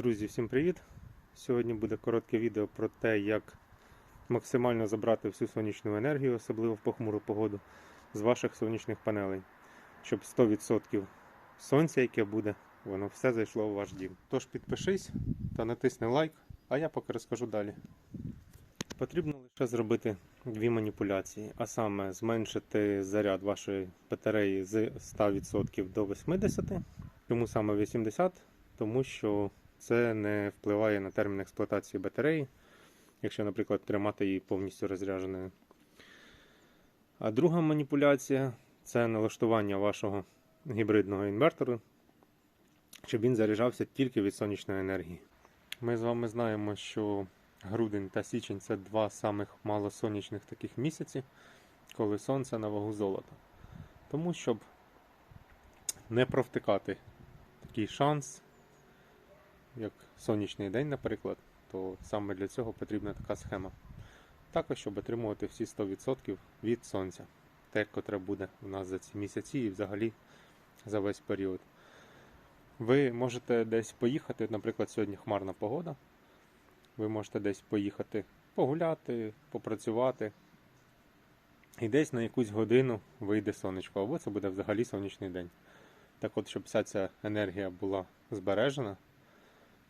Друзі, всім привіт! Сьогодні буде коротке відео про те, як максимально забрати всю сонячну енергію, особливо в похмуру погоду, з ваших сонячних панелей, щоб 100% сонця, яке буде, воно все зайшло у ваш дім. Тож підпишись та натисни лайк, а я поки розкажу далі. Потрібно лише зробити дві маніпуляції, а саме зменшити заряд вашої батареї з 100% до 80%. Чому саме 80%? Тому що це не впливає на термін експлуатації батареї, якщо, наприклад, тримати її повністю розрядженою. А друга маніпуляція це налаштування вашого гібридного інвертору, щоб він заряджався тільки від сонячної енергії. Ми з вами знаємо, що грудень та січень це два самих малосонячних таких місяці, коли сонце на вагу золота. Тому щоб не провтикати такий шанс, як сонячний день, наприклад, то саме для цього потрібна така схема. Також, щоб отримувати всі 100% від сонця, те, котре буде у нас за ці місяці і взагалі за весь період. Ви можете десь поїхати, наприклад, сьогодні хмарна погода. Ви можете десь поїхати погуляти, попрацювати. І десь на якусь годину вийде сонечко, або це буде взагалі сонячний день. Так от, щоб вся ця енергія була збережена,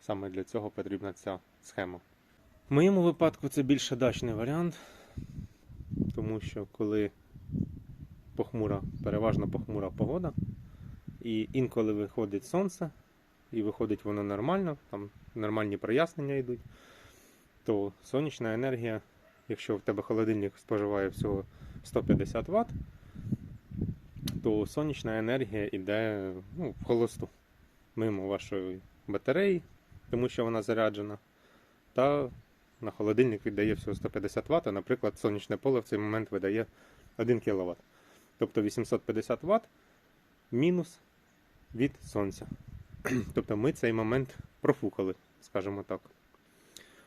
саме для цього потрібна ця схема. В моєму випадку це більше дачний варіант, тому що коли похмура, переважно похмура погода, і інколи виходить сонце, і виходить воно нормально, там нормальні прояснення йдуть, то сонячна енергія, якщо в тебе холодильник споживає всього 150 Вт, то сонячна енергія йде ну, в холосту мимо вашої батареї, тому що вона заряджена. Та на холодильник віддає всього 150 Вт, а, наприклад, сонячне поле в цей момент видає 1 кВт. Тобто 850 Вт мінус від сонця. Тобто ми цей момент профукали, скажімо так.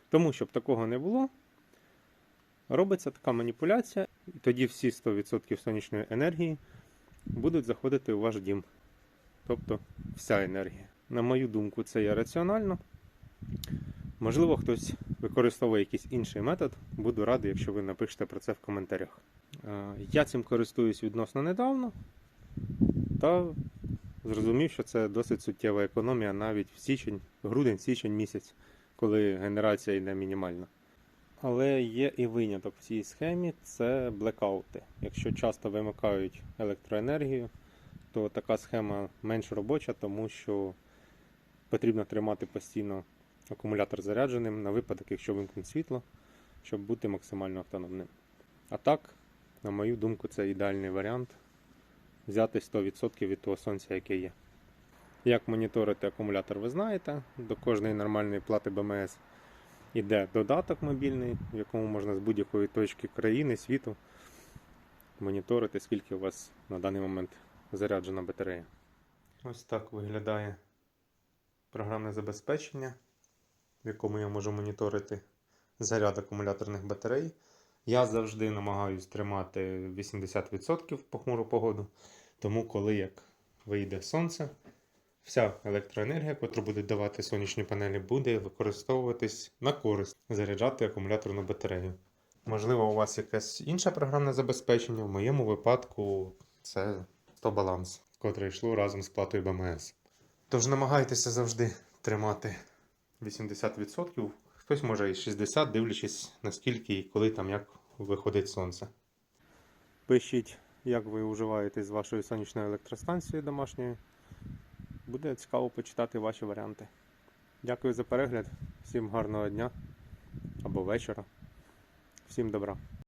Тому, щоб такого не було, робиться така маніпуляція, і тоді всі 100% сонячної енергії будуть заходити у ваш дім. Тобто вся енергія. На мою думку, це є раціонально. Можливо, хтось використовує якийсь інший метод. Буду радий, якщо ви напишете про це в коментарях. Е, Я цим користуюсь відносно недавно та зрозумів, що це досить суттєва економія навіть в січень, грудень, січень місяць, коли генерація йде мінімальна. Але є і виняток в цій схемі це блекаути. Якщо часто вимикають електроенергію, то така схема менш робоча, тому що потрібно тримати постійно акумулятор зарядженим на випадок, якщо вимкнуть світло, щоб бути максимально автономним. А так, на мою думку, це ідеальний варіант взяти 100% від того сонця, яке є. Як моніторити акумулятор, ви знаєте, до кожної нормальної плати БМС іде додаток мобільний, в якому можна з будь-якої точки країни, світу моніторити, скільки у вас на даний момент заряджена батарея. Ось так виглядає програмне забезпечення, в якому я можу моніторити заряд акумуляторних батарей. Я завжди намагаюсь тримати 80% в похмуру погоду, тому коли як вийде сонце, вся електроенергія, яку будуть давати сонячні панелі, буде використовуватись на користь заряджати акумуляторну батарею. Можливо, у вас якесь інше програмне забезпечення. В моєму випадку це 100 баланс, котре йшло разом з платою БМС. Тож намагайтеся завжди тримати 80%, хтось може і 60%, дивлячись наскільки і коли там як виходить сонце. Пишіть, як ви уживаєте з вашою сонячною електростанцією домашньою. Буде цікаво почитати ваші варіанти. Дякую за перегляд, всім гарного дня або вечора. Всім добра.